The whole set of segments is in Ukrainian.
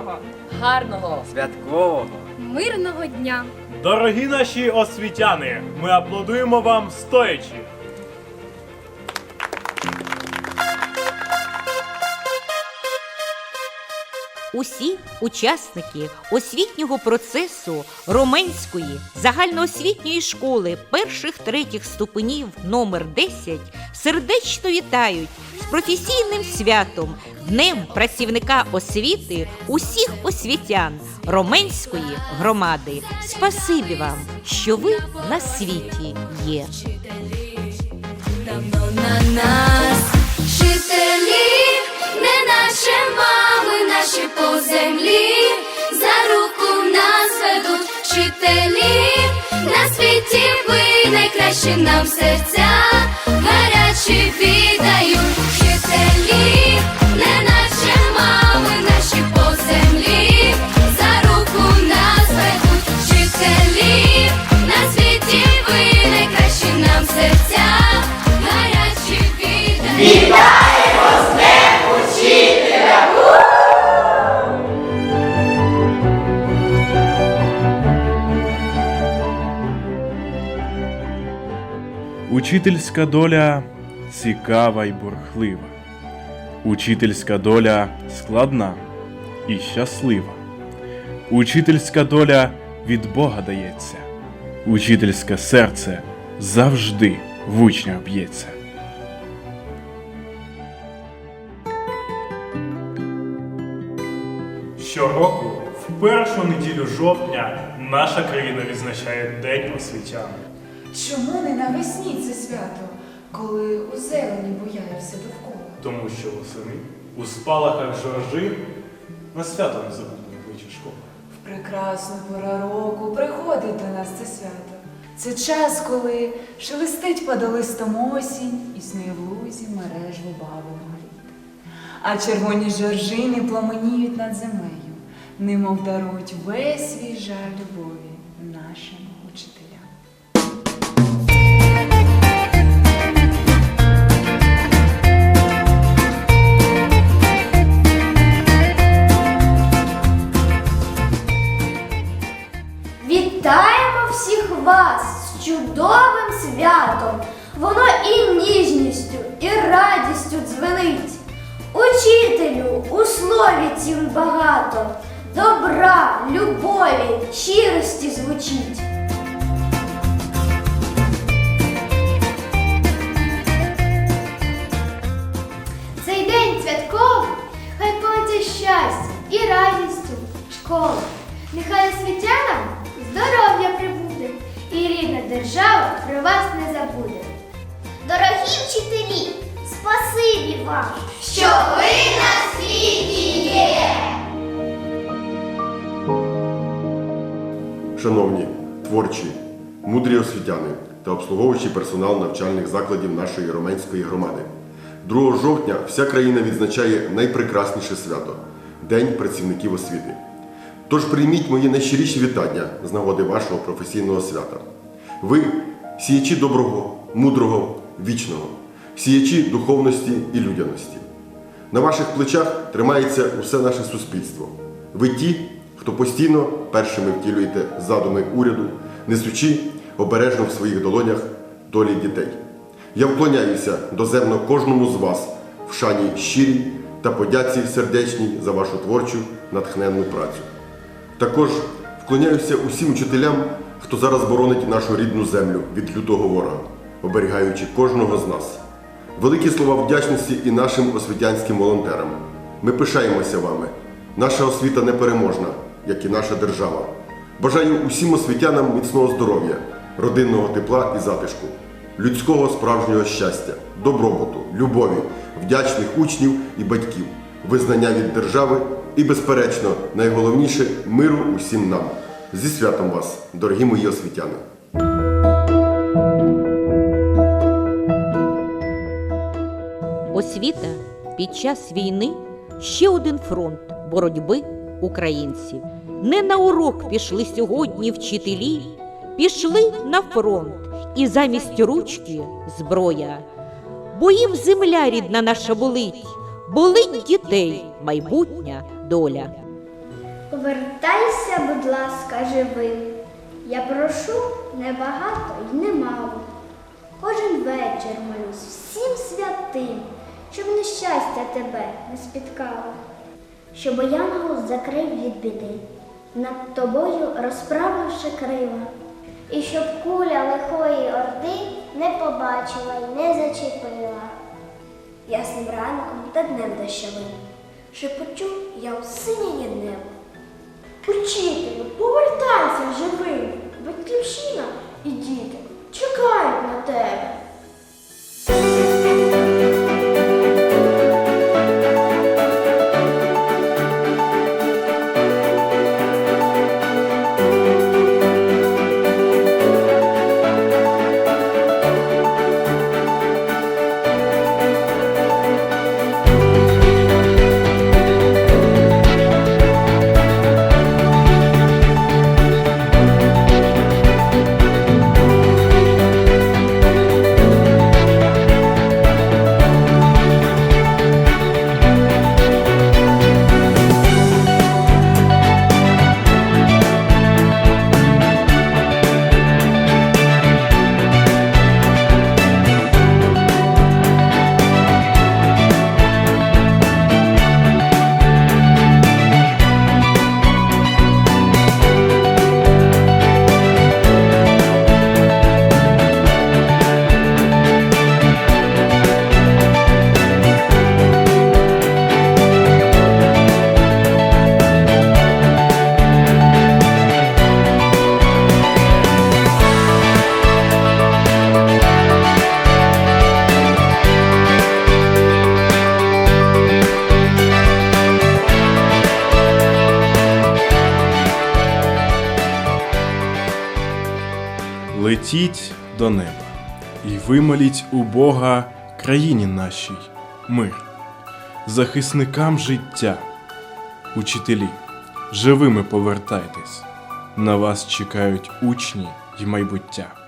Доброго, гарного, Святкового. Мирного дня! Дорогі наші освітяни, ми аплодуємо вам стоячи. Усі учасники освітнього процесу Роменської загальноосвітньої школи перших третіх ступенів номер 10 сердечно вітають з професійним святом, Днем працівника освіти усіх освітян Роменської громади. Спасибі вам, що ви на світі є. давно на нас. Вчителі, наші мами, наші по землі, за руку нас ведуть вчителі, на світі ви найкращі нам серця, гарячі віддають вчителі, не наші мами, наші по землі, за руку нас ведуть вчителі, на світі ви найкращі нам серця, Учительська доля цікава й бурхлива. Учительська доля складна і щаслива. Учительська доля від Бога дається. Учительське серце завжди в учнях б'ється. Щороку, в першу неділю жовтня, наша країна відзначає День освітян. Чому не навесні це свято, коли у зелені буяє все довкола? Тому що восени у спалахах жоржи на свято не забудемо кличе школа. В прекрасну пора року приходить до нас це свято. Це час, коли шелестить подолистом осінь, існує в лузі мережу бабиного літа. А червоні жоржини пламеніють над землею, немов дарують весь свій жаль любові нашим вас з чудовим святом. Воно і ніжністю, і радістю дзвенить. Учителю у слові цім багато, добра, любові, щирості звучить. Цей день святковий, хай поведе щастя і радістю школа. Нехай освітянам вас не забуде. Дорогі вчителі, спасибі вам, що ви на світі є. Шановні, творчі, мудрі освітяни та обслуговуючий персонал навчальних закладів нашої роменської громади. 2 жовтня вся країна відзначає найпрекрасніше свято День працівників освіти. Тож прийміть мої найщиріші вітання з нагоди вашого професійного свята. Ви сіячі доброго, мудрого, вічного, сіячі духовності і людяності. На ваших плечах тримається усе наше суспільство. Ви ті, хто постійно першими втілюєте задуми уряду, несучи обережно в своїх долонях долі дітей. Я вклоняюся доземно кожному з вас в шані щирій та подяці сердечній за вашу творчу натхненну працю. Також вклоняюся усім вчителям, хто зараз боронить нашу рідну землю від лютого ворога, оберігаючи кожного з нас. Великі слова вдячності і нашим освітянським волонтерам. Ми пишаємося вами. Наша освіта непереможна, як і наша держава. Бажаю усім освітянам міцного здоров'я, родинного тепла і затишку, людського справжнього щастя, добробуту, любові, вдячних учнів і батьків, визнання від держави і, безперечно, найголовніше миру усім нам. Зі святом вас, дорогі мої освітяни! Освіта під час війни ще один фронт боротьби українців. Не на урок пішли сьогодні вчителі, пішли на фронт і замість ручки зброя. Бо їм земля рідна наша болить, болить дітей майбутня доля. Повертайся, будь ласка, живим. Я прошу небагато й немало. Кожен вечір молюсь всім святим, щоб нещастя тебе не спіткало. Щоб янгол закрив від біди, над тобою розправивши крила, і щоб куля лихої орди не побачила й не зачепила. Ясним ранком та днем дощовим шепочу я у синє небо. Учителю, повертайся живим, батьківщина і діти чекають на тебе. Летіть до неба і вимоліть у Бога країні нашій мир, захисникам життя, учителі, живими повертайтесь, на вас чекають учні й майбуття.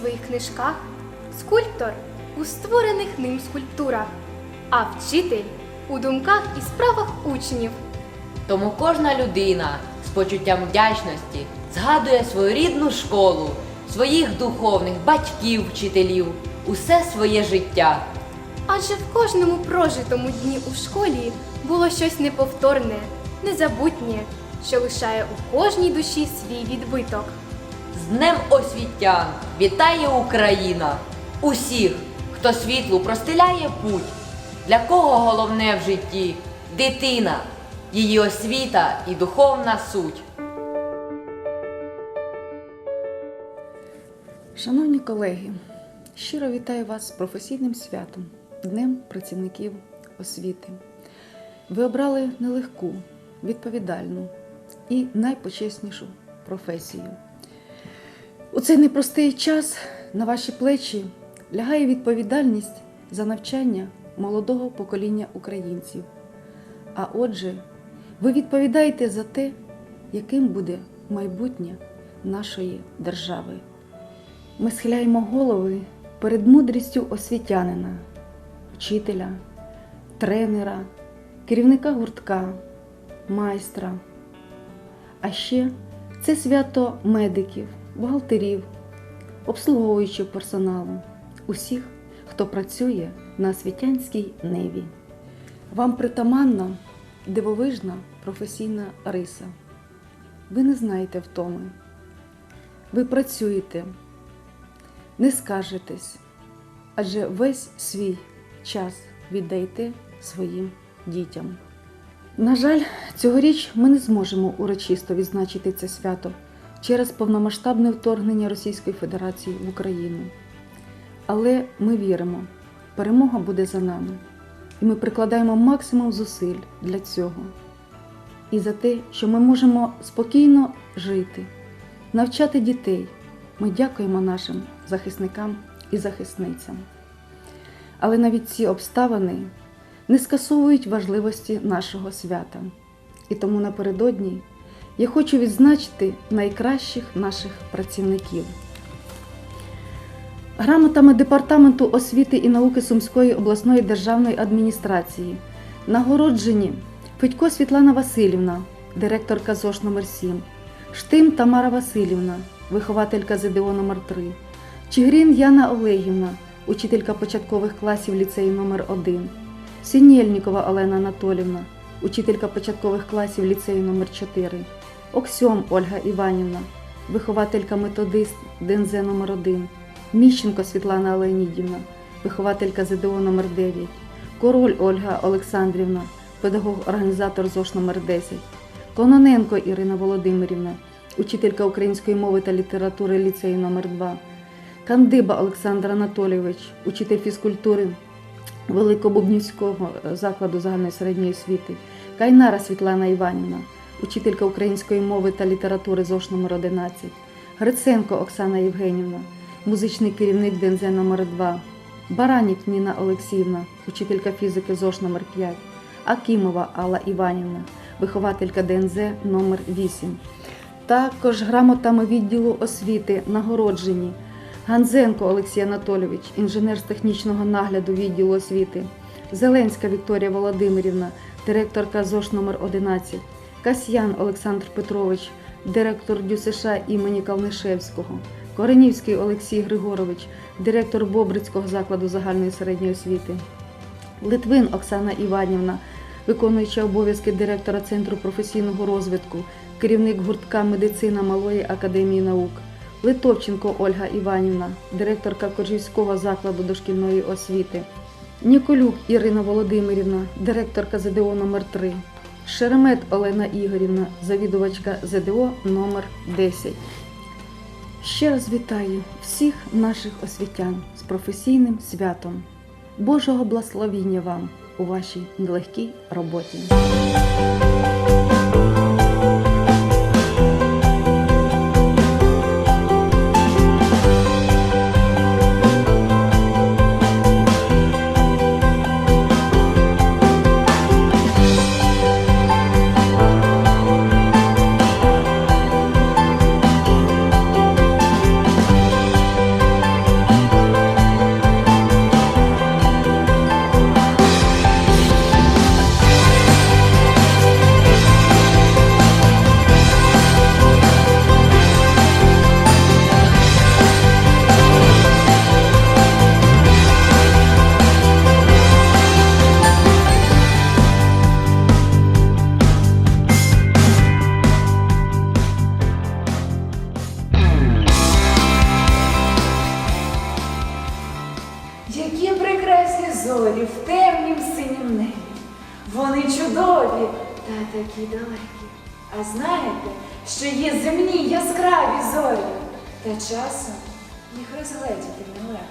Своїх книжках, скульптор у створених ним скульптурах, а вчитель у думках і справах учнів. Тому кожна людина з почуттям вдячності згадує свою рідну школу, своїх духовних батьків, вчителів, усе своє життя. Адже в кожному прожитому дні у школі було щось неповторне, незабутнє, що лишає у кожній душі свій відбиток. З Днем освітян вітає Україна! Усіх, хто світлу простиляє путь, для кого головне в житті дитина, її освіта і духовна суть. Шановні колеги, щиро вітаю вас з професійним святом, Днем працівників освіти. Ви обрали нелегку, відповідальну і найпочеснішу професію. У цей непростий час на ваші плечі лягає відповідальність за навчання молодого покоління українців. А отже, ви відповідаєте за те, яким буде майбутнє нашої держави. Ми схиляємо голови перед мудрістю освітянина, вчителя, тренера, керівника гуртка, майстра. А ще це свято медиків, бухгалтерів, обслуговуючого персоналу, усіх, хто працює на освітянській ниві. Вам притаманна дивовижна професійна риса. Ви не знаєте втоми. Ви працюєте не скаржитесь, адже весь свій час віддайте своїм дітям. На жаль, цьогоріч ми не зможемо урочисто відзначити це свято через повномасштабне вторгнення Російської Федерації в Україну. Але ми віримо, перемога буде за нами, і ми прикладаємо максимум зусиль для цього. І за те, що ми можемо спокійно жити, навчати дітей. Ми дякуємо нашим захисникам і захисницям. Але навіть ці обставини не скасовують важливості нашого свята. І тому напередодні я хочу відзначити найкращих наших працівників. Грамотами Департаменту освіти і науки Сумської обласної державної адміністрації нагороджені Федько Світлана Васильівна, директорка ЗОШ номер 7 Штим Тамара Васильівна, вихователька ЗДО номер 3 Чигрин Яна Олегівна, учителька початкових класів ліцею номер 1 Синєльнікова Олена Анатолівна, учителька початкових класів ліцею номер 4 Оксьом Ольга Іванівна, вихователька методист ДНЗ номер 1 Міщенко Світлана Леонідівна, вихователька ЗДО номер 9 Король Ольга Олександрівна, педагог-організатор ЗОШ номер 10 Кононенко Ірина Володимирівна, учителька української мови та літератури ліцею номер 2 Кандиба Олександр Анатолійович, учитель фізкультури Великобубнівського закладу загальної середньої освіти, Кайнара Світлана Іванівна, учителька української мови та літератури ЗОШ номер 11 Гриценко Оксана Євгенівна, музичний керівник ДНЗ номер 2 Баранік Ніна Олексіївна, учителька фізики ЗОШ номер 5 Акімова Алла Іванівна, вихователька ДНЗ номер 8 Також грамотами відділу освіти нагороджені Ганзенко Олексій Анатолійович, інженер з технічного нагляду відділу освіти, Зеленська Вікторія Володимирівна, директорка ЗОШ номер 11 Касьян Олександр Петрович, директор ДЮСШ імені Калнишевського, Коренівський Олексій Григорович, директор Бобрицького закладу загальної середньої освіти, Литвин Оксана Іванівна, виконуюча обов'язки директора Центру професійного розвитку, керівник гуртка медицина Малої академії наук, Литовченко Ольга Іванівна, директорка Коржівського закладу дошкільної освіти, Ніколюк Ірина Володимирівна, директорка ЗДО номер 3 Шеремет Олена Ігорівна, завідувачка ЗДО номер 10 Ще раз вітаю всіх наших освітян з професійним святом. Божого благословіння вам у вашій нелегкій роботі. Вони чудові та такі далекі. А знаєте, що є земні яскраві зорі, та часом їх розгледіти нелегко.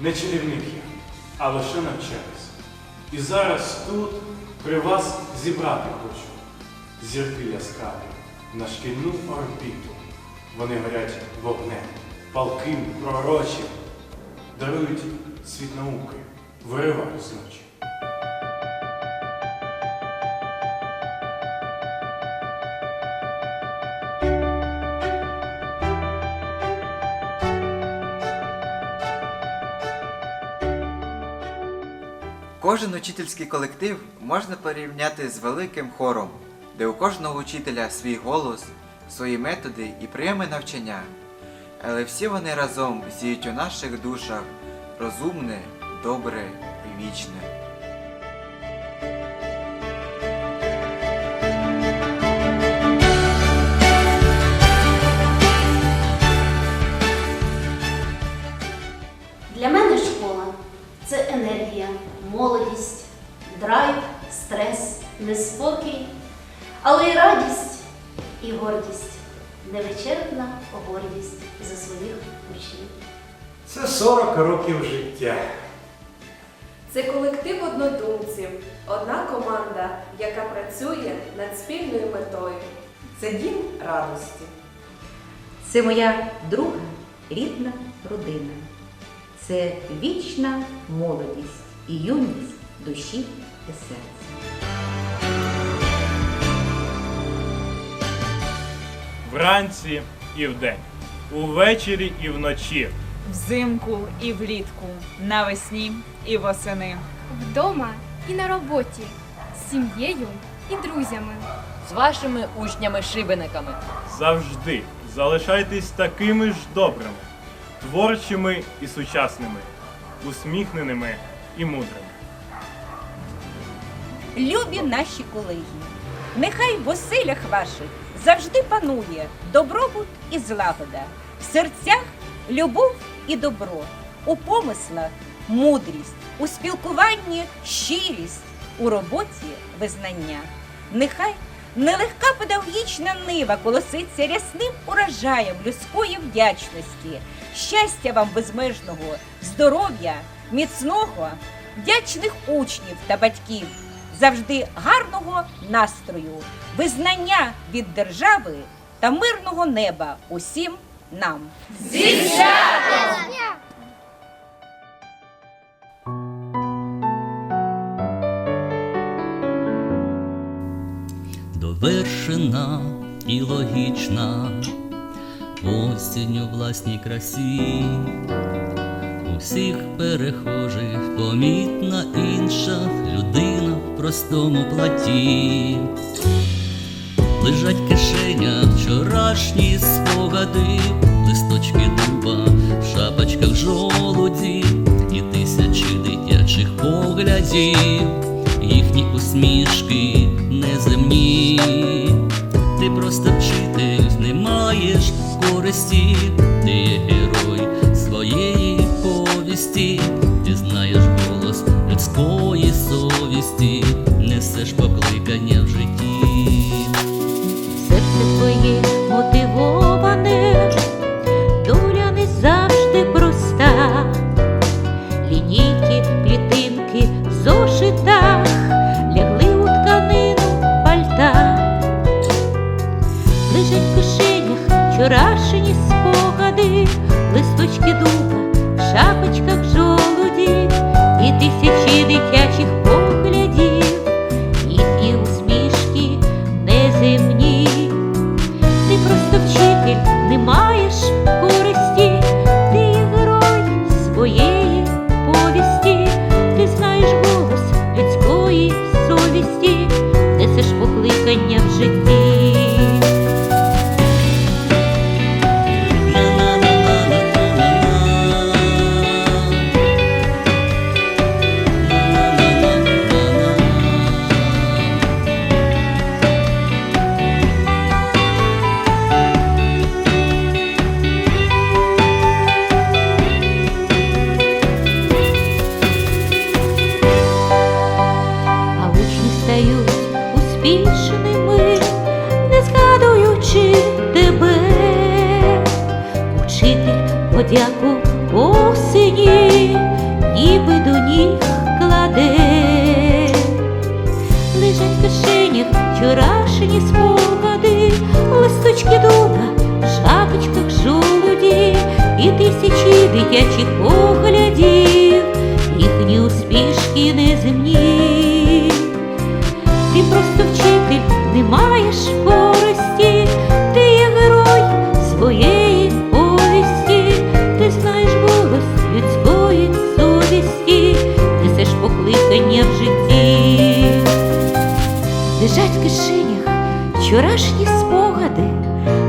Не чарівник я, а лише навчаюсь. І зараз тут при вас зібрати хочу. Зірки яскраві на шкільну орбіту. Вони горять вогнем, палким, пророчим, дарують світ науки, виривають з ночі. Кожен учительський колектив можна порівняти з великим хором, де у кожного учителя свій голос, свої методи і прийоми навчання. Але всі вони разом сіють у наших душах розумне, добре і вічне. Для мене школа це енергія, молодість, драйв, стрес, неспокій, але й радість і гордість, невичерпна гордість за своїх учнів. Це 40 років життя. Це колектив однодумців, одна команда, яка працює над спільною метою. Це дім радості. Це моя друга рідна родина. Це вічна молодість і юність душі і серця. Вранці і вдень, увечері і вночі. Взимку і влітку, навесні і восени. Вдома і на роботі, з сім'єю і друзями. З вашими учнями-шибениками. Завжди залишайтесь такими ж добрими, творчими і сучасними, усміхненими і мудрими. Любі наші колеги, нехай в оселях ваших завжди панує добробут і злагода, в серцях любов і добро, у помислах мудрість, у спілкуванні щирість, у роботі визнання. Нехай нелегка педагогічна нива колоситься рясним урожаєм людської вдячності, щастя вам безмежного, здоров'я, міцного, вдячних учнів та батьків, завжди гарного настрою, визнання від держави та мирного неба усім нам. довершена і логічна, осінь у власній красі, у всіх перехожих помітна інша людина в простому платі. Лежать в кишенях вчорашні спогади, листочки дуба, в шапочках жолуді і тисячі дитячих поглядів, їхні усмішки неземні. Ти просто вчитель, не маєш користі, ти є герой своєї повісті, то вчитель не маєш. подяку осені, ніби до ніг кладе, лежать в кишенях вчорашні спогади, листочки дуба, шапочках жолуді і тисячі дитячих поглядів. Вчорашні спогади,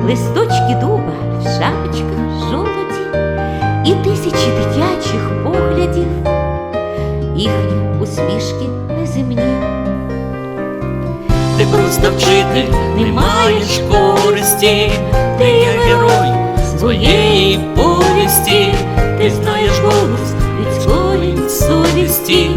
листочки дуба в шапочках жолоді і тисячі дитячих поглядів, їхні усмішки неземні. Ти просто вчитель, не маєш користі, ти є герой своєї повісті, ти знаєш голос людської совісті,